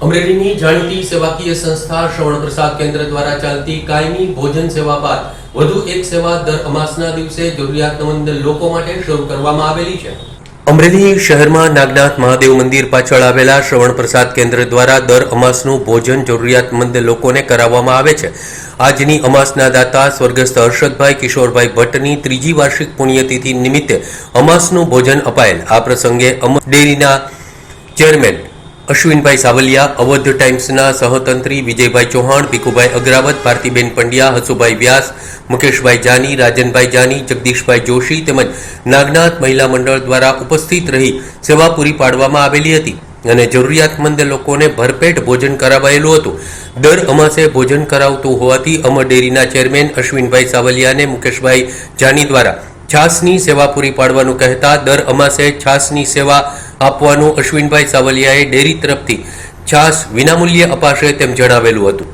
અમરેલીની જાણીતી સેવાકીય સંસ્થા શ્રવણ પ્રસાદ કેન્દ્ર દ્વારા ચાલતી કાયમી ભોજન સેવા બાદ વધુ એક સેવા દર અમાસના દિવસે જરૂરિયાતમંદ લોકો માટે શરૂ કરવામાં આવેલી છે. અમરેલી શહેરમાં નાગનાથ મહાદેવ મંદિર પાછળ આવેલા શ્રવણ પ્રસાદ કેન્દ્ર દ્વારા દર અમાસનું ભોજન જરૂરિયાતમંદ લોકોને કરાવવામાં આવે છે. આજની અમાસના દાતા સ્વર્ગસ્થ હર્ષદભાઈ કિશોરભાઈ ભટ્ટની ત્રીજી વાર્ષિક પુણ્યતિથિ નિમિત્તે અમાસનું ભોજન અપાયેલ. આ પ્રસંગે અમર ડેરીના ચેરમેન અશ્વિનભાઈ સાવલિયા, અવધ ટાઈમ્સના સહતંત્રી વિજયભાઈ ચૌહાણ, ભીખુભાઈ અગ્રાવત, ભારતીબેન પંડ્યા, હસુભાઈ વ્યાસ, મુકેશભાઈ જાની, રાજનભાઈ જાની, જગદીશભાઈ જોશી તેમજ નાગનાથ મહિલા મંડળ દ્વારા ઉપસ્થિત રહી સેવા પૂરી પાડવામાં આવેલી હતી અને જરૂરિયાતમંદ લોકોને ભરપેટ ભોજન કરાવાયેલું હતું. દર અમાસે ભોજન કરાવતું હોવાથી અમર ડેરીના ચેરમેન અશ્વિનભાઈ સાવલિયાને મુકેશભાઈ જાની દ્વારા છાસની સેવા પૂરી પાડવાનું કહેતા દર અમાસે છાસની સેવા આપવાનું અશ્વિનભાઈ સાવલિયાએ ડેરી તરફથી છાસ વિનામૂલ્યે અપાશે તેમ જણાવેલું હતું.